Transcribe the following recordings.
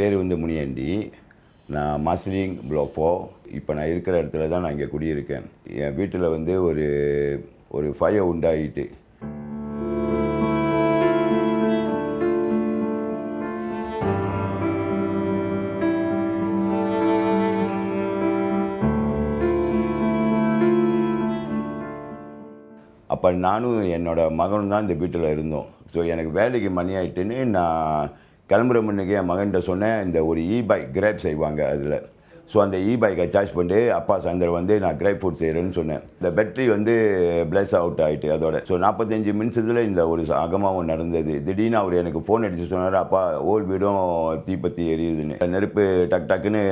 பேர் வந்து முனியாண்டி. நான் மாசிலிங் பிளாக் ஃபோ இப்போ நான் இருக்கிற இடத்துல தான் நான் இங்கே குடியிருக்கேன். என் வீட்டில் வந்து ஒரு ஒரு ஃபயர் உண்டாயிட்டு. அப்போ நானும் என்னோட மகனும் தான் இந்த வீட்டில் இருந்தோம். ஸோ எனக்கு வேலைக்கு மணி ஆகிட்டுன்னு நான் கிளம்புற முன்னுக்கு என் மகன்கிட்ட சொன்னேன் இந்த ஒரு இ பைக் கிரேப் செய்வாங்க அதில். ஸோ அந்த இ பைக்கை சார்ஜ் பண்ணிட்டு அப்பா சாயந்தரம் வந்து நான் கிரேப் ஃபுட் செய்கிறேன்னு சொன்னேன். இந்த பேட்டரி வந்து பிளஸ் அவுட் ஆகிட்டு அதோட. ஸோ நாற்பத்தஞ்சு நிமிஷத்தில் இந்த ஒரு அகமாவும் நடந்தது. திடீர்னு அவர் எனக்கு ஃபோன் அடித்து சொன்னார் அப்பா ஓல் வீடும் தீப்பத்தி எரியுதுன்னு. நெருப்பு டக் டக்குன்னு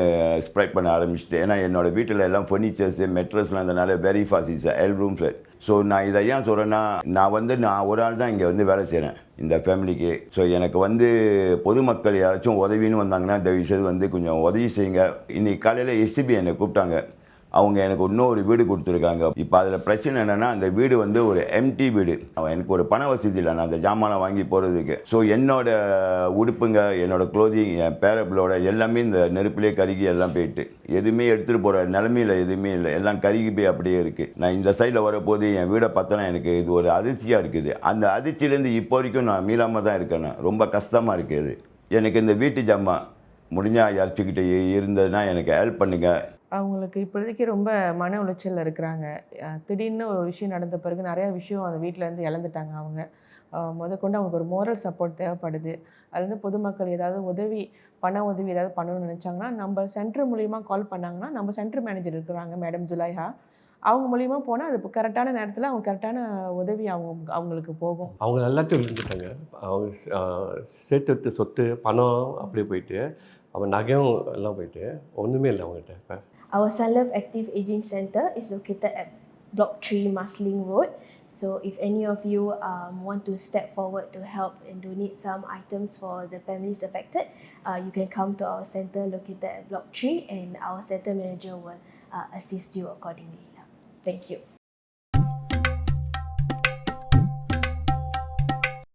ஸ்ப்ரைட் பண்ண ஆரம்பிச்சிட்டு ஏன்னா என்னோட வீட்டில் எல்லாம் ஃபர்னிச்சர்ஸு மெட்ரஸ்லாம் இருந்தனால very fast is all rooms so நான் இதை ஏன் சொல்கிறேன்னா நான் வந்து நான் ஒரு ஆள் தான் இங்கே வந்து வேலை செய்கிறேன் இந்த ஃபேமிலிக்கு ஸோ எனக்கு வந்து பொதுமக்கள் யாராச்சும் உதவின்னு வந்தாங்கன்னா தயவு செய்து வந்து கொஞ்சம் உதவி செய்யுங்க. இன்னைக்கு காலையில் எஸ்டிபி என்னை கூப்பிட்டாங்க. அவங்க எனக்கு இன்னொரு வீடு கொடுத்துருக்காங்க. இப்போ அதில் பிரச்சனை என்னென்னா அந்த வீடு வந்து ஒரு எம்டி வீடு. எனக்கு ஒரு பண வசதி இல்லை. நான் அந்த ஜாமானை வாங்கி போகிறதுக்கு ஸோ என்னோட உடுப்புங்க என்னோட க்ளோதிங் என் பேரப்பிளோட எல்லாமே இந்த நெருப்பிலே கருகி எல்லாம் போயிட்டு. எதுவுமே எடுத்துகிட்டு போகிற நிலமையில எதுவுமே இல்லை. எல்லாம் கருகி போய் அப்படியே இருக்குது நான் இந்த சைடில் வரப்போது என் வீடை பார்த்தோன்னா எனக்கு இது ஒரு அதிர்ச்சியாக இருக்குது. அந்த அதிர்ச்சியிலேருந்து இப்போ வரைக்கும் நான் மீளாமல் தான் இருக்கேன். ரொம்ப கஷ்டமாக இருக்குது எனக்கு இந்த வீட்டு ஜாமான் முடிஞ்சால் யார்ச்சிக்கிட்ட இருந்ததுன்னா எனக்கு ஹெல்ப் பண்ணுங்கள் அவங்களுக்கு இப்போதைக்கு ரொம்ப மன உளைச்சலில் இருக்கிறாங்க. திடீர்னு ஒரு விஷயம் நடந்த பிறகு நிறையா விஷயம் அந்த வீட்டிலேருந்து இழந்துட்டாங்க அவங்க. முதற்கொண்டு அவங்களுக்கு ஒரு மோரல் சப்போர்ட் தேவைப்படுது. அதுலேருந்து பொதுமக்கள் ஏதாவது உதவி பண உதவி ஏதாவது பண்ணணும்னு நினச்சாங்கன்னா நம்ம சென்டர் மூலிமா கால் பண்ணாங்கன்னா நம்ம சென்டர் மேனேஜர் இருக்கிறாங்க மேடம் ஜுலைஹா. அவங்க மூலிமா போனால் அது கரெக்டான நேரத்தில் அவங்க கரெக்டான உதவி அவங்க அவங்களுக்கு போகும். அவங்க எல்லாத்தையும் விழுந்துட்டாங்க. அவங்க சேர்த்து வைத்த சொத்து பணம் அப்படியே போயிட்டு அவங்க நகையும் எல்லாம் போயிட்டு ஒன்றுமே இல்லை அவங்ககிட்ட. இப்போ Our Sunlove Active Aging Center is located at Block 3 Masling Road. So if any of you um, want to step forward to help and donate some items for the families affected, uh, you can come to our center located at Block 3 and our center manager will uh, assist you accordingly. Thank you.